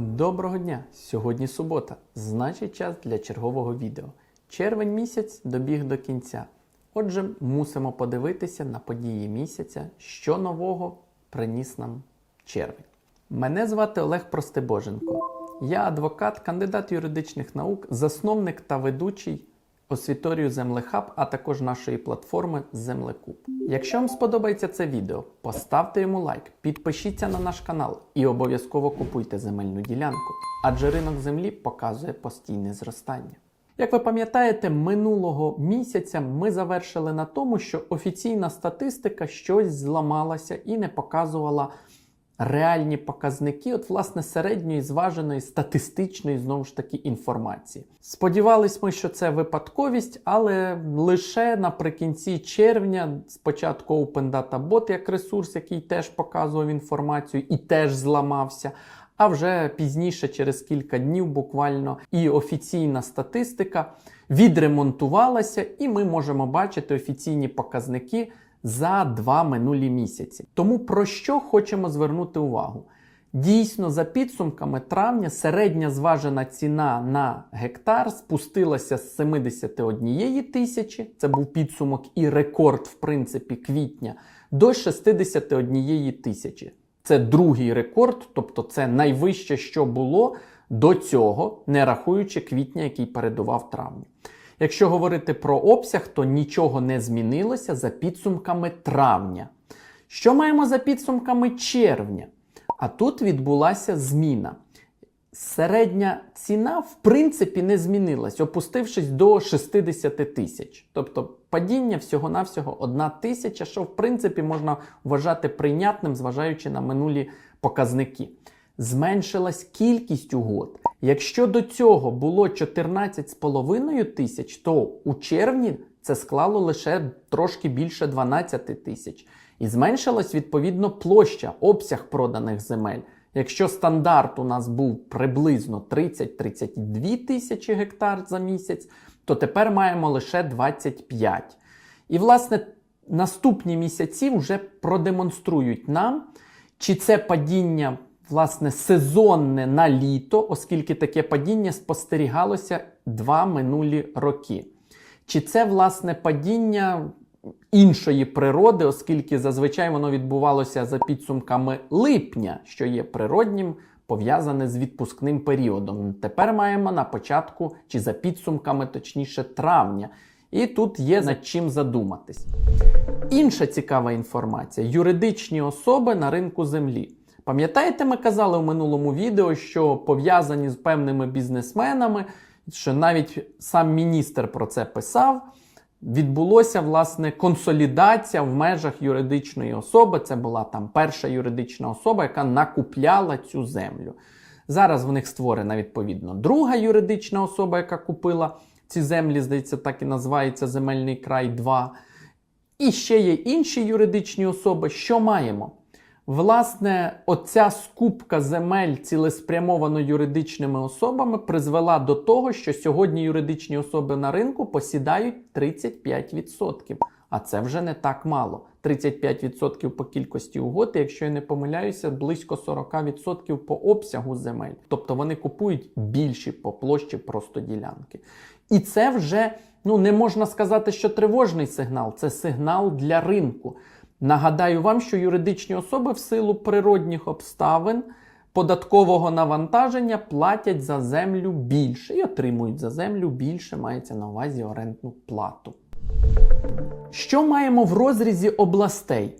Доброго дня! Сьогодні субота, значить час для чергового відео. Червень місяць добіг до кінця. Отже, мусимо подивитися на події місяця, що нового приніс нам червень. Мене звати Олег Простебоженко. Я адвокат, кандидат юридичних наук, засновник та ведучий освіторію Землехаб, а також нашої платформи Землекуб. Якщо вам сподобається це відео, поставте йому лайк, підпишіться на наш канал і обов'язково купуйте земельну ділянку, адже ринок землі показує постійне зростання. Як ви пам'ятаєте, минулого місяця ми завершили на тому, що офіційна статистика щось зламалася і не показувала реальні показники, от, власне, середньої зваженої статистичної знову ж таки інформації. Сподівались ми, що це випадковість, але лише наприкінці червня, спочатку Open Data Bot як ресурс, який теж показував інформацію і теж зламався. А вже пізніше, через кілька днів, буквально, і офіційна статистика відремонтувалася, і ми можемо бачити офіційні показники за два минулі місяці. Тому про що хочемо звернути увагу? Дійсно, за підсумками травня середня зважена ціна на гектар спустилася з 71 тисячі, це був підсумок і рекорд, в принципі, квітня, до 61 тисячі. Це другий рекорд, тобто це найвище, що було до цього, не рахуючи квітня, який передував травню. Якщо говорити про обсяг, то нічого не змінилося за підсумками травня. Що маємо за підсумками червня? А тут відбулася зміна. Середня ціна, в принципі, не змінилась, опустившись до 60 тисяч. Тобто падіння всього-навсього 1 тисяча, що в принципі можна вважати прийнятним, зважаючи на минулі показники. Зменшилась кількість угод. Якщо до цього було 14,5 тисяч, то у червні це склало лише трошки більше 12 тисяч. І зменшилась відповідно площа, обсяг проданих земель. Якщо стандарт у нас був приблизно 30-32 тисячі гектар за місяць, то тепер маємо лише 25. І, власне, наступні місяці вже продемонструють нам, чи це падіння власне сезонне на літо, оскільки таке падіння спостерігалося два минулі роки. Чи це власне падіння іншої природи, оскільки зазвичай воно відбувалося за підсумками липня, що є природнім, пов'язане з відпускним періодом. Тепер маємо на початку чи за підсумками, точніше, травня. І тут є над чим задуматись. Інша цікава інформація: юридичні особи на ринку землі. Пам'ятаєте, ми казали в минулому відео, що пов'язані з певними бізнесменами, що навіть сам міністр про це писав. Відбулося власне консолідація в межах юридичної особи. Це була там перша юридична особа, яка накупляла цю землю. Зараз в них створена відповідно друга юридична особа, яка купила ці землі, здається, так і називається Земельний край 2. І ще є інші юридичні особи. Що маємо? Власне, оця скупка земель цілеспрямовано юридичними особами призвела до того, що сьогодні юридичні особи на ринку посідають 35%. А це вже не так мало. 35% по кількості угод, якщо я не помиляюся, близько 40% по обсягу земель. Тобто вони купують більші по площі просто ділянки. І це вже ну не можна сказати, що тривожний сигнал, це сигнал для ринку. Нагадаю вам, що юридичні особи в силу природних обставин податкового навантаження платять за землю більше і отримують за землю більше, мається на увазі орендну плату. Що маємо в розрізі областей?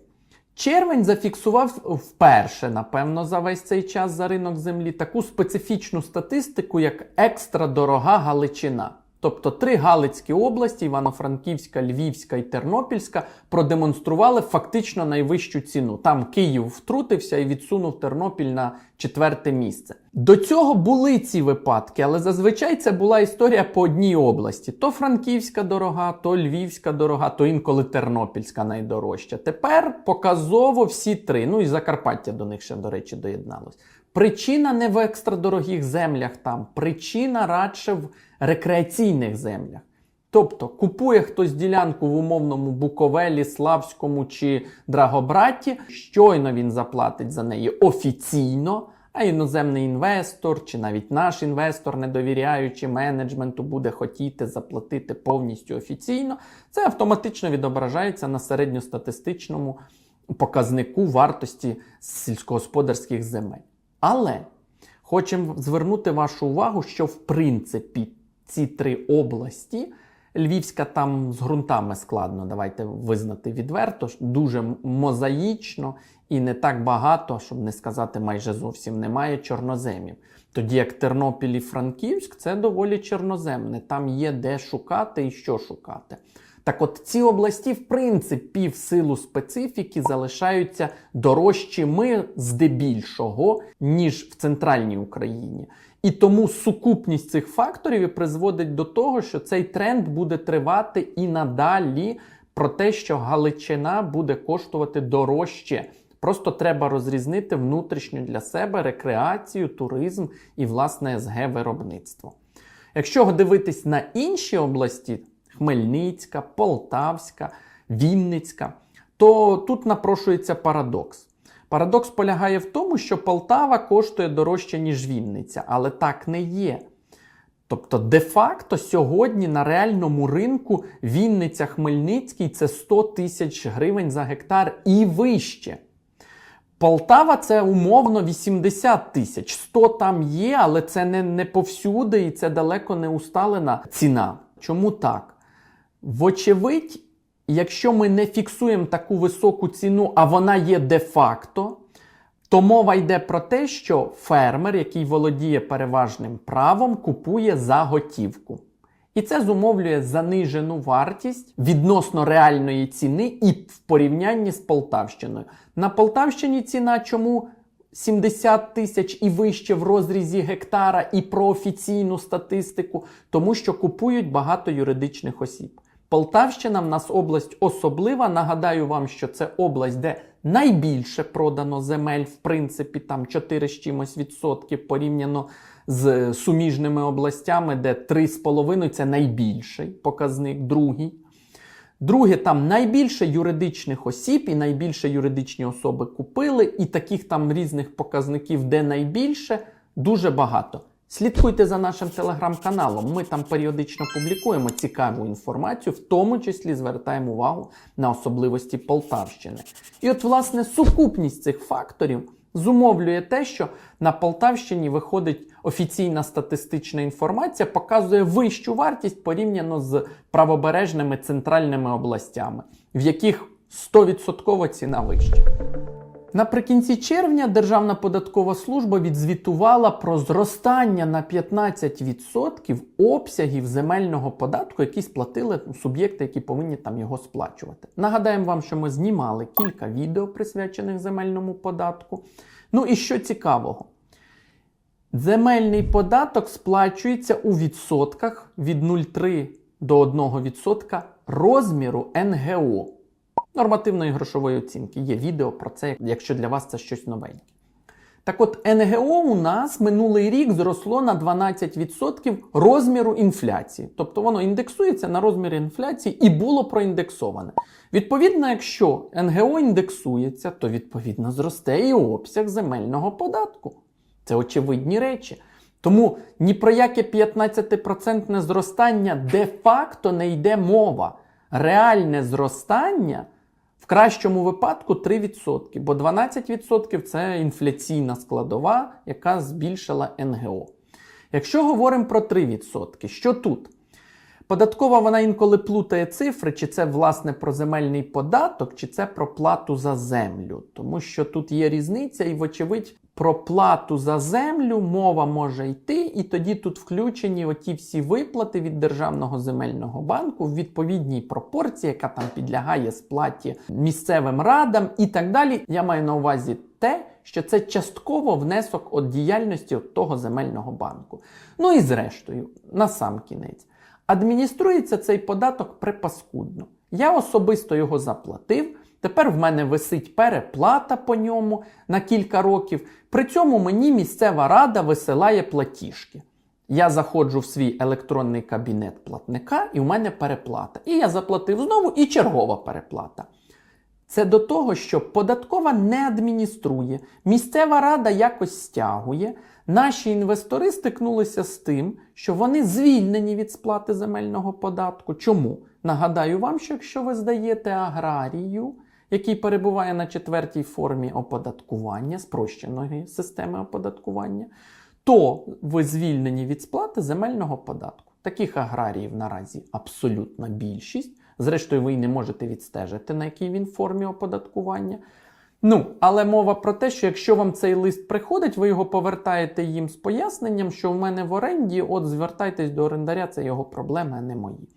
Червень зафіксував вперше, напевно, за весь цей час за ринок землі таку специфічну статистику, як екстра дорога Галичина. Тобто три Галицькі області, Івано-Франківська, Львівська і Тернопільська, продемонстрували фактично найвищу ціну. Там Київ втрутився і відсунув Тернопіль на четверте місце. До цього були ці випадки, але зазвичай це була історія по одній області: то Франківська дорога, то Львівська дорога, то інколи Тернопільська найдорожча. Тепер показово всі три. Ну і Закарпаття до них ще, до речі, доєдналось. Причина не в екстрадорогих землях там, причина радше в рекреаційних землях. Тобто купує хтось ділянку в умовному Буковелі, Славському чи Драгобраті, щойно він заплатить за неї офіційно, А іноземний інвестор чи навіть наш інвестор, не довіряючи менеджменту, буде хотіти заплатити повністю офіційно, це автоматично відображається на середньостатистичному показнику вартості сільськогосподарських земель. Але хочемо звернути вашу увагу, що в принципі ці три області. Львівська там з ґрунтами складно, давайте визнати відверто, дуже мозаїчно і не так багато, щоб не сказати майже зовсім немає чорноземів. Тоді як Тернопіль і Франківськ це доволі чорноземне, там є де шукати і що шукати. Так от ці області, в принципі, в силу специфіки залишаються дорожчими здебільшого, ніж в центральній Україні. І тому сукупність цих факторів і призводить до того, що цей тренд буде тривати і надалі про те, що Галичина буде коштувати дорожче. Просто треба розрізнити внутрішню для себе рекреацію, туризм і власне СГ виробництво. Якщо дивитись на інші області, Хмельницька, Полтавська, Вінницька, то тут напрошується парадокс. Парадокс полягає в тому, що Полтава коштує дорожче, ніж Вінниця, але так не є. Тобто, де-факто сьогодні на реальному ринку Вінниця Хмельницький це 100 тисяч гривень за гектар і вище. Полтава це умовно 80 тисяч. 100 там є, але це не, не повсюди і це далеко не усталена ціна. Чому так? Вочевидь, якщо ми не фіксуємо таку високу ціну, а вона є де-факто, то мова йде про те, що фермер, який володіє переважним правом, купує за готівку. І це зумовлює занижену вартість відносно реальної ціни і в порівнянні з Полтавщиною. На Полтавщині ціна чому 70 тисяч і вище в розрізі гектара і про офіційну статистику, тому що купують багато юридичних осіб. Полтавщина в нас область особлива. Нагадаю вам, що це область, де найбільше продано земель, в принципі, там 4 з чимось відсотків порівняно з суміжними областями, де 3,5 це найбільший показник, другий. Друге, там найбільше юридичних осіб і найбільше юридичні особи купили, і таких там різних показників, де найбільше, дуже багато. Слідкуйте за нашим телеграм-каналом. Ми там періодично публікуємо цікаву інформацію, в тому числі звертаємо увагу на особливості Полтавщини. І от, власне, сукупність цих факторів зумовлює те, що на Полтавщині виходить офіційна статистична інформація, показує вищу вартість порівняно з правобережними центральними областями, в яких 100% ціна вища. Наприкінці червня Державна податкова служба відзвітувала про зростання на 15% обсягів земельного податку, які сплатили суб'єкти, які повинні там його сплачувати. Нагадаємо вам, що ми знімали кілька відео, присвячених земельному податку. Ну і що цікавого? Земельний податок сплачується у відсотках від 0,3 до 1% розміру НГО нормативної грошової оцінки. Є відео про це, якщо для вас це щось новеньке. Так от, НГО у нас минулий рік зросло на 12% розміру інфляції. Тобто воно індексується на розмір інфляції і було проіндексоване. Відповідно, якщо НГО індексується, то відповідно зросте і обсяг земельного податку. Це очевидні речі. Тому ні про яке 15% зростання де-факто не йде мова. Реальне зростання кращому випадку 3%, бо 12% це інфляційна складова, яка збільшила НГО. Якщо говоримо про 3%, що тут? Податкова вона інколи плутає цифри, чи це власне про земельний податок, чи це про плату за землю. Тому що тут є різниця, і, вочевидь, про плату за землю мова може йти, і тоді тут включені оті всі виплати від Державного земельного банку в відповідній пропорції, яка там підлягає сплаті місцевим радам і так далі. Я маю на увазі те, що це частково внесок від діяльності от того земельного банку. Ну і зрештою, на сам кінець. Адмініструється цей податок припаскудно. Я особисто його заплатив. Тепер в мене висить переплата по ньому на кілька років. При цьому мені місцева рада висилає платіжки. Я заходжу в свій електронний кабінет платника, і в мене переплата. І я заплатив знову і чергова переплата. Це до того, що податкова не адмініструє, місцева рада якось стягує. Наші інвестори стикнулися з тим, що вони звільнені від сплати земельного податку. Чому? Нагадаю вам, що якщо ви здаєте аграрію, який перебуває на четвертій формі оподаткування, спрощеної системи оподаткування, то ви звільнені від сплати земельного податку. Таких аграріїв наразі абсолютна більшість. Зрештою, ви й не можете відстежити, на якій він формі оподаткування. Ну, але мова про те, що якщо вам цей лист приходить, ви його повертаєте їм з поясненням, що в мене в оренді, от звертайтесь до орендаря, це його проблеми, а не мої.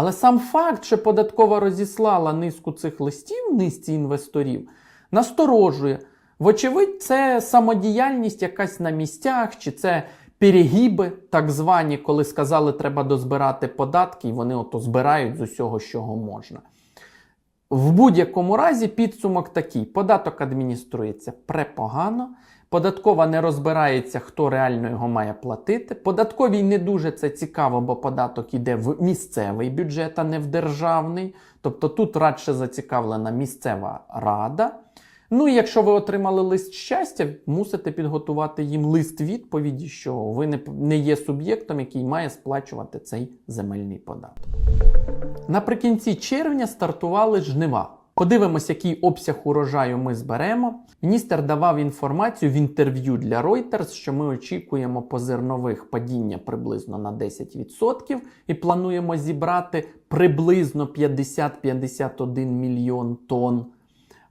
Але сам факт, що податкова розіслала низку цих листів, низці інвесторів, насторожує. Вочевидь, це самодіяльність якась на місцях, чи це перегіби, так звані, коли сказали, треба дозбирати податки, і вони ото збирають з усього, чого можна. В будь-якому разі підсумок такий: податок адмініструється препогано, податкова не розбирається, хто реально його має платити. Податковій не дуже це цікаво, бо податок іде в місцевий бюджет, а не в державний. Тобто тут радше зацікавлена місцева рада. Ну і якщо ви отримали лист щастя, мусите підготувати їм лист відповіді, що ви не, не є суб'єктом, який має сплачувати цей земельний податок. Наприкінці червня стартували жнива. Подивимось, який обсяг урожаю ми зберемо. Міністр давав інформацію в інтерв'ю для Reuters, що ми очікуємо по зернових падіння приблизно на 10% і плануємо зібрати приблизно 50-51 мільйон тонн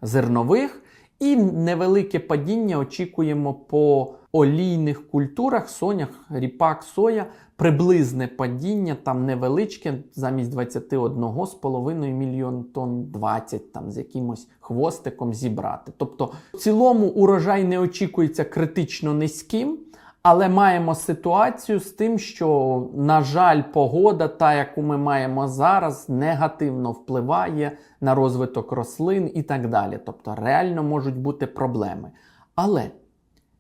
зернових. І невелике падіння очікуємо по олійних культурах, сонях, ріпак, соя, приблизне падіння, там невеличке, замість 21,5 мільйон тонн 20 там з якимось хвостиком зібрати. Тобто, в цілому урожай не очікується критично низьким. Але маємо ситуацію з тим, що, на жаль, погода, та, яку ми маємо зараз, негативно впливає на розвиток рослин і так далі. Тобто реально можуть бути проблеми. Але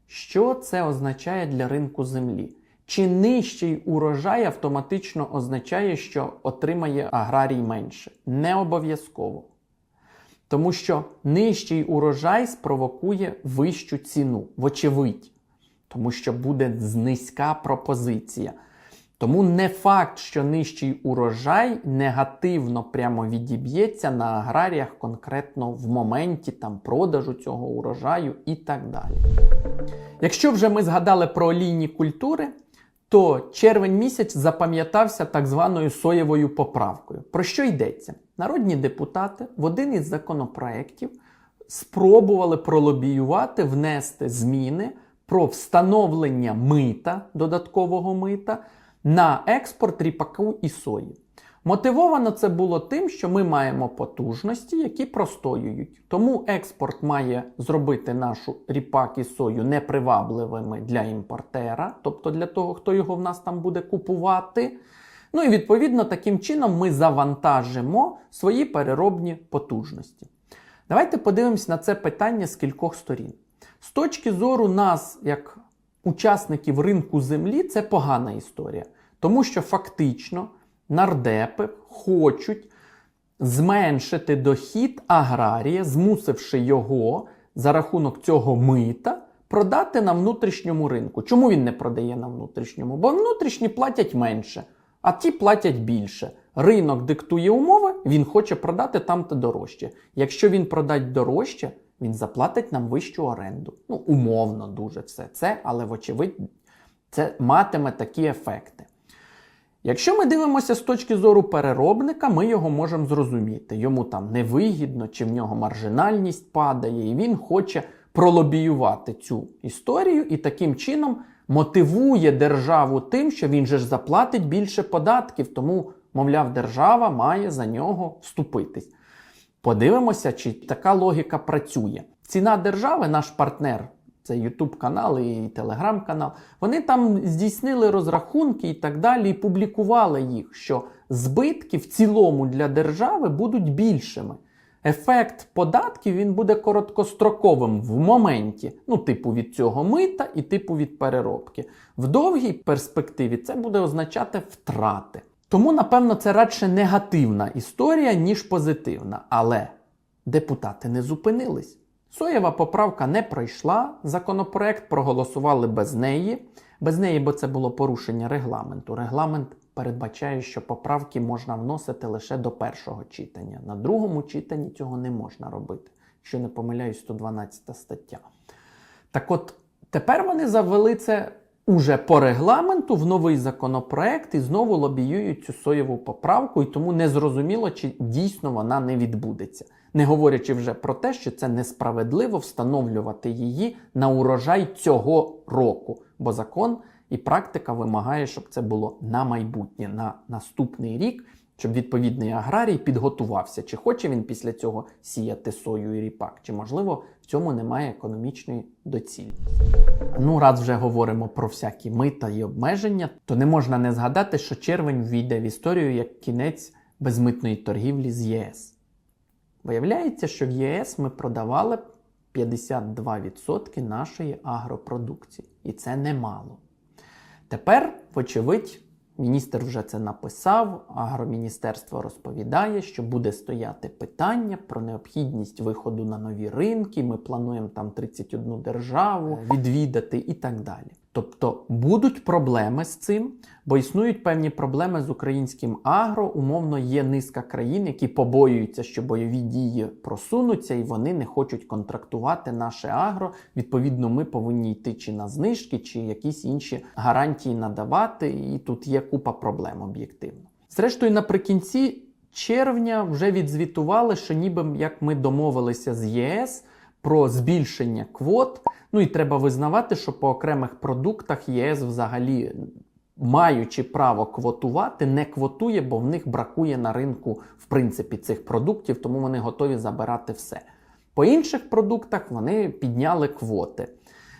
що це означає для ринку землі? Чи нижчий урожай автоматично означає, що отримає аграрій менше? Не обов'язково. Тому що нижчий урожай спровокує вищу ціну, вочевидь тому що буде низька пропозиція. Тому не факт, що нижчий урожай негативно прямо відіб'ється на аграріях конкретно в моменті там продажу цього урожаю і так далі. Якщо вже ми згадали про олійні культури, то червень місяць запам'ятався так званою соєвою поправкою. Про що йдеться? Народні депутати в один із законопроєктів спробували пролобіювати, внести зміни про встановлення мита, додаткового мита на експорт ріпаку і сої. Мотивовано це було тим, що ми маємо потужності, які простоюють. Тому експорт має зробити нашу ріпак і сою непривабливими для імпортера, тобто для того, хто його в нас там буде купувати. Ну і відповідно таким чином ми завантажимо свої переробні потужності. Давайте подивимось на це питання з кількох сторін. З точки зору нас, як учасників ринку землі, це погана історія. Тому що фактично нардепи хочуть зменшити дохід аграрія, змусивши його за рахунок цього мита продати на внутрішньому ринку. Чому він не продає на внутрішньому? Бо внутрішні платять менше, а ті платять більше. Ринок диктує умови, він хоче продати там-то дорожче. Якщо він продасть дорожче, він заплатить нам вищу оренду. Ну, умовно, дуже все це, але, вочевидь, це матиме такі ефекти. Якщо ми дивимося з точки зору переробника, ми його можемо зрозуміти. Йому там невигідно, чи в нього маржинальність падає, і він хоче пролобіювати цю історію і таким чином мотивує державу тим, що він же ж заплатить більше податків, тому, мовляв, держава має за нього вступитись. Подивимося, чи така логіка працює. Ціна держави, наш партнер, це YouTube канал і Telegram канал, вони там здійснили розрахунки і так далі, і публікували їх, що збитки в цілому для держави будуть більшими. Ефект податків він буде короткостроковим в моменті, ну, типу від цього мита і типу від переробки. В довгій перспективі це буде означати втрати. Тому, напевно, це радше негативна історія, ніж позитивна. Але депутати не зупинились. Соєва поправка не пройшла, законопроект проголосували без неї. Без неї, бо це було порушення регламенту. Регламент передбачає, що поправки можна вносити лише до першого читання. На другому читанні цього не можна робити. Якщо не помиляюсь, 112 стаття. Так от, тепер вони завели це уже по регламенту в новий законопроект і знову лобіюють цю соєву поправку, і тому не зрозуміло, чи дійсно вона не відбудеться. Не говорячи вже про те, що це несправедливо встановлювати її на урожай цього року, бо закон і практика вимагає, щоб це було на майбутнє, на наступний рік, щоб відповідний аграрій підготувався, чи хоче він після цього сіяти сою і ріпак, чи можливо в цьому немає економічної доцільності. Ну, раз вже говоримо про всякі мита і обмеження, то не можна не згадати, що червень війде в історію як кінець безмитної торгівлі з ЄС. Виявляється, що в ЄС ми продавали 52% нашої агропродукції, і це немало. Тепер, вочевидь, міністр вже це написав, агроміністерство розповідає, що буде стояти питання про необхідність виходу на нові ринки. Ми плануємо там 31 державу відвідати і так далі. Тобто будуть проблеми з цим, бо існують певні проблеми з українським агро. Умовно, є низка країн, які побоюються, що бойові дії просунуться, і вони не хочуть контрактувати наше агро. Відповідно, ми повинні йти чи на знижки, чи якісь інші гарантії надавати. І тут є купа проблем об'єктивно. Зрештою, наприкінці червня вже відзвітували, що ніби як ми домовилися з ЄС про збільшення квот. Ну і треба визнавати, що по окремих продуктах ЄС взагалі, маючи право квотувати, не квотує, бо в них бракує на ринку в принципі цих продуктів, тому вони готові забирати все. По інших продуктах вони підняли квоти.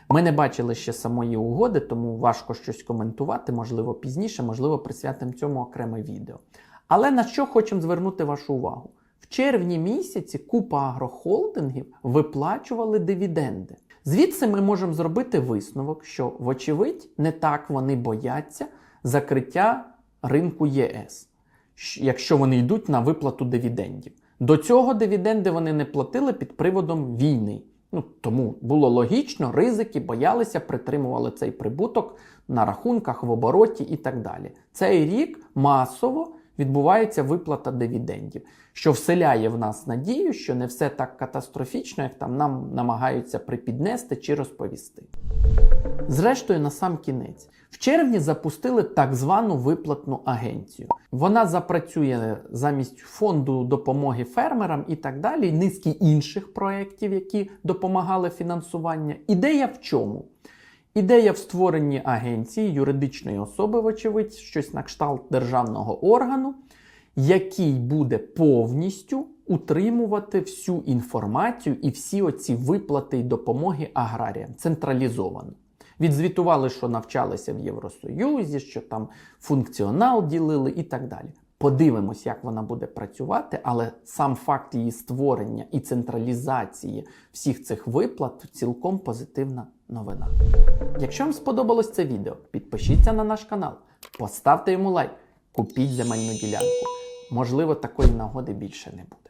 Ми не бачили ще самої угоди, тому важко щось коментувати, можливо, пізніше, можливо, присвятимо цьому окреме відео. Але на що хочемо звернути вашу увагу? В червні місяці купа агрохолдингів виплачували дивіденди. Звідси ми можемо зробити висновок, що, вочевидь, не так вони бояться закриття ринку ЄС, якщо вони йдуть на виплату дивідендів. До цього дивіденди вони не платили під приводом війни. Ну, тому було логічно, ризики боялися, притримували цей прибуток на рахунках, в обороті і так далі. Цей рік масово відбувається виплата дивідендів, що вселяє в нас надію, що не все так катастрофічно, як там нам намагаються припіднести чи розповісти. Зрештою, на сам кінець, в червні запустили так звану виплатну агенцію. Вона запрацює замість фонду допомоги фермерам і так далі, низки інших проєктів, які допомагали фінансування. Ідея в чому? Ідея в створенні агенції юридичної особи, вочевидь, щось на кшталт державного органу, який буде повністю утримувати всю інформацію і всі оці виплати й допомоги аграріям централізовано. Відзвітували, що навчалися в Євросоюзі, що там функціонал ділили і так далі. Подивимось, як вона буде працювати, але сам факт її створення і централізації всіх цих виплат цілком позитивна новина. Якщо вам сподобалось це відео, підпишіться на наш канал, поставте йому лайк, купіть земельну ділянку. Можливо, такої нагоди більше не буде.